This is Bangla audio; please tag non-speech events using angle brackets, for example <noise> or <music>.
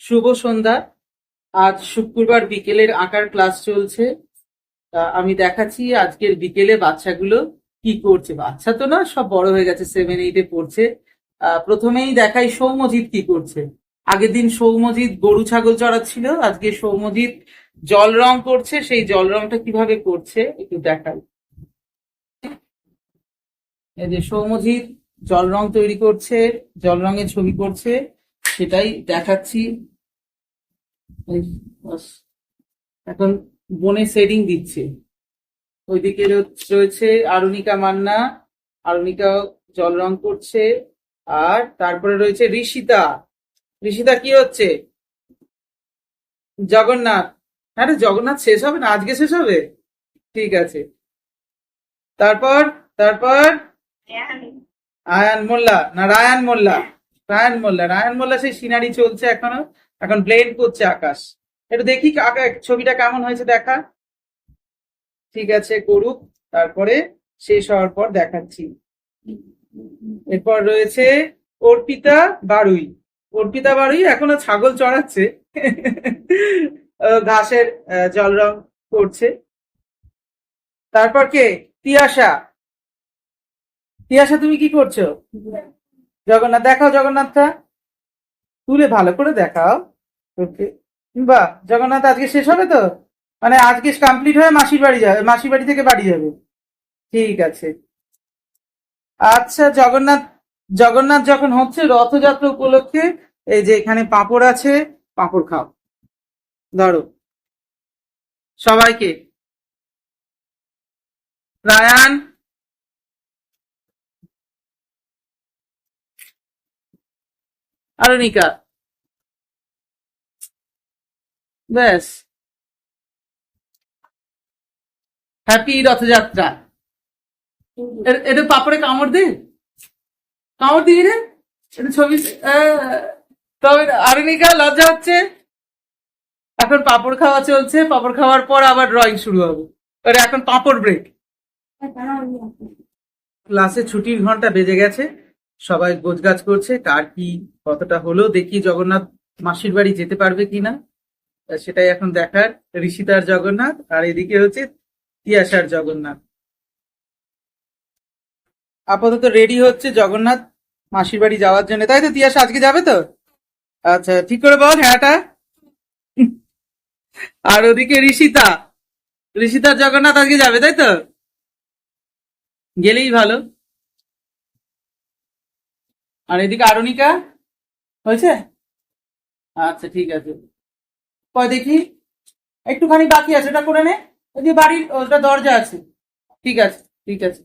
শুভ সন্ধ্যা। আজ শুক্রবার বিকেলের আঁকার ক্লাস চলছে। আমি দেখাচ্ছি আজকের বিকেলে বাচ্চাগুলো কি করছে। বাচ্চা তো না, সব বড় হয়ে গেছে সেভেন এইটে পড়ছে। প্রথমেই দেখাই সৌম্যজিৎ কি করছে। আগের দিন সৌম্যজিৎ গরু ছাগল চড়াচ্ছিল, আজকে সৌম্যজিৎ জল রং করছে। সেই জল রংটা কীভাবে করছে একটু দেখাই। এই যে সৌম্যজিৎ জল রং তৈরি করছে, জল রঙের ছবি করছে। সেটাই দেখাচ্ছি। এখন বনে শেডিং দিচ্ছে। ওইদিকে রয়েছে আরুনিকা মান্না। আরুণিকা জল রং করছে। আর তারপরে রয়েছে ঋষিতা। ঋষিতা কি হচ্ছে? জগন্নাথ। হ্যাঁ রে, জগন্নাথ শেষ হবে না? আজকে শেষ হবে? ঠিক আছে। তারপর তারপর? আয়ান মোল্লা। না রায়ান মোল্লা। রায়ান মোল্লা রায়ন মোল্লা সেই সিনারি চলছে এখনও। এখন ব্লেন্ড করছে আকাশ। এটা দেখি ছবিটা কেমন হয়েছে দেখা। ঠিক আছে, করুক। তারপরে শেষ হওয়ার পর দেখাচ্ছি। এরপর রয়েছে অর্পিতা বারুই। অর্পিতা বারুই এখনও ছাগল চড়াচ্ছে। <laughs> ঘাসের জল রং করছে। তারপর কে? তিয়াশা। তিয়াশা, তুমি কি করছ? জগন্নাথ, দেখাও জগন্নাথটা। তুলে ভালো করে দেখাও। ওকে। বাহ জগন্নাথ, আজকে শেষ হবে তো? মানে আজকে কমপ্লিট হয়ে মাসির বাড়ি যাবে, মাসির বাড়ি থেকে বাড়ি যাবে। ঠিক আছে। আচ্ছা জগন্নাথ জগন্নাথ যখন হচ্ছে রথযাত্রা উপলক্ষে, এই যে এখানে পাঁপড় আছে, পাঁপড় খাও। ধরো। সবাইকে। রায়ান আরনিকা ব্যাস। হ্যাপি রথযাত্রা। এটা পাপড়ে কামড় দে। কামড় দিবি রে। এটা ছবি তবে আরনিকা লজ্জা হচ্ছে। এখন পাপড় খাওয়া চলছে। পাপড় খাওয়ার পর আবার ড্রয়িং শুরু হবে। আর এখন পাপড় ব্রেক ক্লাসে ছুটির ঘণ্টা বেজে গেছে। সবাই গোছগাছ করছে, কার কি কতটা হলো দেখি জগন্নাথ মাসির বাড়ি যেতে পারবে কিনা। সেটাই এখন দেখার। ঋষিতার জগন্নাথ, আর এদিকে হচ্ছে তিয়াসার জগন্নাথ। আপাতত রেডি হচ্ছে জগন্নাথ মাসির বাড়ি যাওয়ার জন্য। তাই তো তিয়াসা আজকে যাবে তো? আচ্ছা ঠিক করে বল হ্যাঁটা আর ওদিকে ঋষিতা। ঋষিতার জগন্নাথ আজকে যাবে, তাই তো? গেলেই ভালো। আর এদিকে আরনিকা? হয়েছে? আচ্ছা ঠিক আছে। কয় দেখি? একটুখানি বাকি আছে, ওটা করে নে। ওই যে বাড়ির, ওটা দরজা আছে। ঠিক আছে ঠিক আছে।